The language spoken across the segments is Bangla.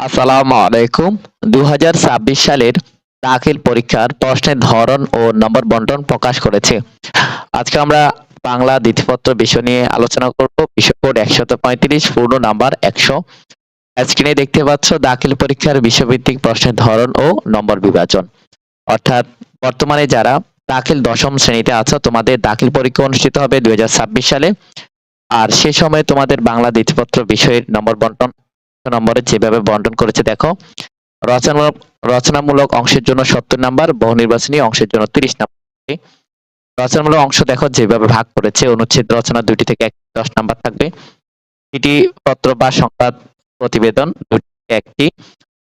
আসসালামু আলাইকুম। দু হাজার ছাব্বিশ সালের দাখিল পরীক্ষার প্রশ্নের ধরন ও নম্বর বন্টন প্রকাশ করেছে। আজকে আমরা বাংলা দ্বিতীয়পত্র বিষয় নিয়ে আলোচনা করব। বিষয় একশত পঁয়ত্রিশ, পূর্ণ নাম্বার একশো। স্ক্রিনে দেখতে পাচ্ছ দাখিল পরীক্ষার বিষয়ভিত্তিক প্রশ্নের ধরন ও নম্বর বিভাজন। অর্থাৎ বর্তমানে যারা দাখিল দশম শ্রেণীতে আছো, তোমাদের দাখিল পরীক্ষা অনুষ্ঠিত হবে দুই হাজার ছাব্বিশ সালে। আর সে সময় তোমাদের বাংলা দ্বিতীয়পত্র বিষয়ের নম্বর বন্টন নম্বরে যেভাবে বন্টন করেছে, দেখো। রচনামূলক রচনামূলক অংশের জন্য সত্তর নাম্বার, বহু নির্বাচনী অংশের জন্য তিরিশ নাম্বার। রচনামূলক অংশ দেখো, যেভাবে ভাগ করেছে, অনুচ্ছেদ রচনা দুইটি থেকে এক, দশ নাম্বার থাকবে। চিঠি পত্র বা সংবাদ প্রতিবেদন থেকে একটি,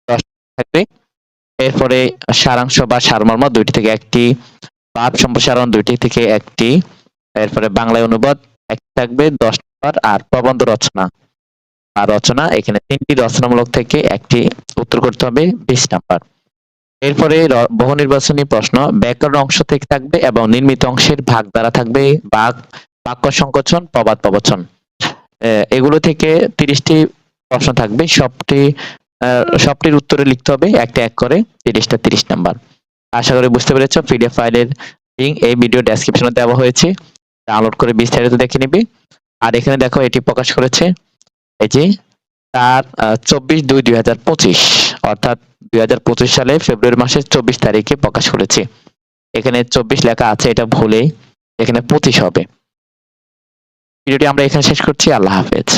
দশ থাকবে। এরপরে সারাংশ বা সারমর্ম দুইটি থেকে একটি ভাব সম্প্রসারণ দুইটি থেকে একটি, এরপরে বাংলায় অনুবাদ একটি থাকবে, দশ নাম্বার, আর প্রবন্ধ রচনা। রচনা, এখানে তিনটি রচনামূলক থেকে একটি উত্তর করতে হবে, বিশ নাম্বার। এরপরে বহু নির্বাচনী প্রশ্ন, ব্যাকরণ অংশ থেকে থাকবে এবং নির্মিত অংশের ভাগ দ্বারা থাকবে, বাক, বাক্য সংকোচন, প্রবাদ প্রবচন। এগুলো থেকে তিরিশটি প্রশ্ন থাকবে, সবটি সবটির উত্তরে লিখতে হবে, একটা এক করে, তিরিশটা তিরিশ নাম্বার। আশা করি বুঝতে পেরেছ, পিডিএফ ফাইলের লিঙ্ক এই ভিডিও ডেসক্রিপশনে দেওয়া হয়েছে ডাউনলোড করে বিস্তারিত দেখে নিবি। আর এখানে দেখো, এটি প্রকাশ করেছে এই যে তার চব্বিশ দুই দুই হাজার পঁচিশ, অর্থাৎ দুই হাজার পঁচিশ সালে ফেব্রুয়ারি মাসের চব্বিশ তারিখে প্রকাশ করেছে। এখানে চব্বিশ লেখা আছে, এটা ভুলে এখানে পঁচিশ হবে। ভিডিওটি আমরা এখানে শেষ করছি, আল্লাহ হাফেজ।